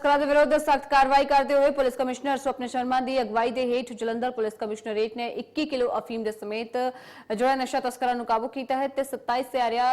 ਤਸਕਰਾਂ ਦੇ ਵਿਰੁੱਧ ਸਖਤ ਕਾਰਵਾਈ ਕਰਦੇ ਹੋਏ ਪੁਲਿਸ ਕਮਿਸ਼ਨਰ ਸੁਪਨੇ ਸ਼ਰਮਾ ਦੀ ਅਗਵਾਈ ਦੇ ਹੇਠ ਜਲੰਧਰ ਪੁਲਿਸ ਕਮਿਸ਼ਨਰੇਟ ਨੇ 21 ਕਿਲੋ ਅਫੀਮ ਦੇ ਸਮੇਤ ਜਿਹੜਾ ਨਸ਼ਾ ਤਸਕਰਾਂ ਨੂੰ ਕਾਬੂ ਕੀਤਾ ਹੈ ਤੇ 27 ਸਿਆਰਿਆ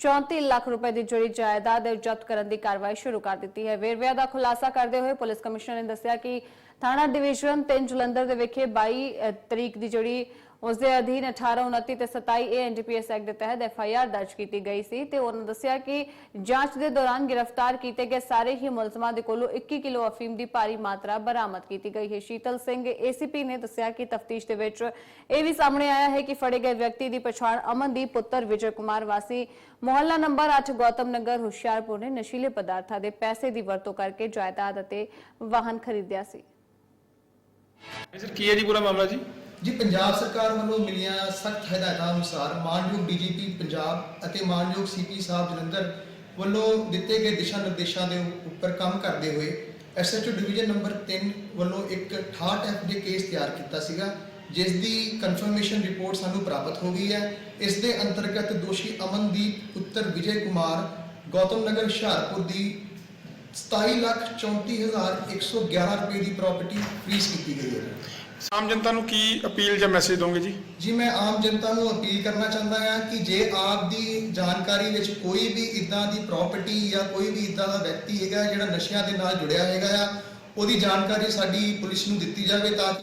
34 ਲੱਖ ਰੁਪਏ ਦੀ ਜੁੜੀ ਜਾਇਦਾਦ ਜ਼ਬਤ ਕਰਨ ਦੀ ਕਾਰਵਾਈ ਸ਼ੁਰੂ ਕਰ ਦਿੱਤੀ ਹੈ। ਵੇਰਵਿਆਂ ਦਾ ਖੁਲਾਸਾ ਕਰਦੇ ਹੋਏ ਪੁਲਿਸ ਕਮਿਸ਼ਨਰ ਨੇ ਦੱਸਿਆ ਕਿ ਥਾਣਾ ਡਿਵੀਜ਼ਨ 3 ਜਲੰਧਰ ਦੇ ਵਿਖੇ 22 ਤਰੀਕ ਦੀ ਜਿਹੜੀ ਉਸ ਦੇ ਅਧੀਨ 18 29 ਤੇ 27 ਏ ਐਨਡੀਪੀਐਸ ਐਕਟ ਦੇ ਤਹਿਤ ਐਫਆਈਆਰ ਦਰਜ ਕੀਤੀ ਗਈ ਸੀ ਤੇ ਉਹਨਾਂ ਦੱਸਿਆ ਕਿ ਜਾਂਚ ਦੇ ਦੌਰਾਨ ਗ੍ਰਿਫਤਾਰ ਕੀਤੇ ਗਏ ਸਾਰੇ ਹੀ ਮੁਲਜ਼ਮਾਂ ਦੇ ਕੋਲੋਂ 21 ਕਿਲੋ ਅਫੀਮ ਦੀ ਭਾਰੀ ਮਾਤਰਾ ਬਰਾਮਦ ਕੀਤੀ ਗਈ ਹੈ। ਸ਼ੀਤਲ ਸਿੰਘ ਏਸੀਪੀ ਨੇ ਦੱਸਿਆ ਕਿ ਤਫਤੀਸ਼ ਦੇ ਵਿੱਚ ਇਹ ਵੀ ਸਾਹਮਣੇ ਆਇਆ ਹੈ ਕਿ ਫੜੇ ਗਏ ਵਿਅਕਤੀ ਦੀ ਪਛਾਣ ਅਮਨਦੀਪ ਪੁੱਤਰ ਵਿਜੇ ਕੁਮਾਰ ਵਾਸੀ, ਮੁਹੱਲਾ ਨੰਬਰ 8 ਗੌਤਮ ਨਗਰ, ਹੁਸ਼ਿਆਰਪੁਰ ਨੇ ਨਸ਼ੀਲੇ ਪਦਾਰਥਾਂ ਦੇ ਪੈਸੇ ਦੀ ਵਰਤੋਂ ਕਰਕੇ ਜਾਇਦਾਦ ਅਤੇ ਵਾਹਨ ਖਰੀਦਿਆ ਸੀ। ਸਰ, ਕੀ ਹੈ ਜੀ ਪੂਰਾ ਮਾਮਲਾ ਜੀ? ਜੀ, ਪੰਜਾਬ ਸਰਕਾਰ ਵੱਲੋਂ ਮਿਲੀਆਂ ਸਖਤ ਹਦਾਇਤਾਂ ਅਨੁਸਾਰ ਮਾਨਯੋਗ ਡੀਜੀਪੀ ਪੰਜਾਬ ਅਤੇ ਮਾਨਯੋਗ ਸੀਪੀ ਸਾਹਿਬ ਜਲੰਧਰ ਵੱਲੋਂ ਦਿੱਤੇ ਗਏ ਦਿਸ਼ਾ ਨਿਰਦੇਸ਼ਾਂ ਦੇ ਉੱਪਰ ਕੰਮ ਕਰਦੇ ਹੋਏ ਐਸਐਚਓ ਡਿਵੀਜ਼ਨ ਨੰਬਰ 3 ਵੱਲੋਂ ਇੱਕ 68 ਐਫ ਦੇ ਕੇਸ ਤਿਆਰ ਕੀਤਾ ਸੀਗਾ, ਜਿਸ ਦੀ ਕਨਫਰਮੇਸ਼ਨ ਰਿਪੋਰਟ ਸਾਨੂੰ ਪ੍ਰਾਪਤ ਹੋ ਗਈ ਹੈ। ਇਸ ਦੇ ਅੰਤਰਗਤ ਦੋਸ਼ੀ ਅਮਨਦੀਪ, ਪੁੱਤਰ ਵਿਜੇ ਕੁਮਾਰ, ਗੌਤਮ ਨਗਰ, ਹੁਸ਼ਿਆਰਪੁਰ ਦੀ 27,34,111 ਰੁਪਏ ਦੀ ਪ੍ਰਾਪਰਟੀ ਫ੍ਰੀਜ਼ ਕੀਤੀ ਗਈ ਹੈ। ਆਮ ਜਨਤਾ ਨੂੰ ਕੀ ਅਪੀਲ ਜਾਂ ਮੈਸੇਜ ਦੋਗੇ ਜੀ? ਜੀ ਮੈਂ ਆਮ ਜਨਤਾ ਨੂੰ ਅਪੀਲ ਕਰਨਾ ਚਾਹੁੰਦਾ ਹਾਂ ਕਿ ਜੇ ਆਪ ਦੀ ਜਾਣਕਾਰੀ ਵਿੱਚ ਕੋਈ ਵੀ ਇਦਾਂ ਦੀ ਪ੍ਰਾਪਰਟੀ ਜਾਂ ਕੋਈ ਵੀ ਇਦਾਂ ਦਾ ਵਿਅਕਤੀ ਹੈਗਾ ਜਿਹੜਾ ਨਸ਼ਿਆਂ ਦੇ ਨਾਲ ਜੁੜਿਆ ਹੈਗਾ ਆ ਉਹਦੀ ਜਾਣਕਾਰੀ ਸਾਡੀ ਪੁਲਿਸ ਨੂੰ ਦਿੱਤੀ ਜਾਵੇ ਤਾਂ ਕਿ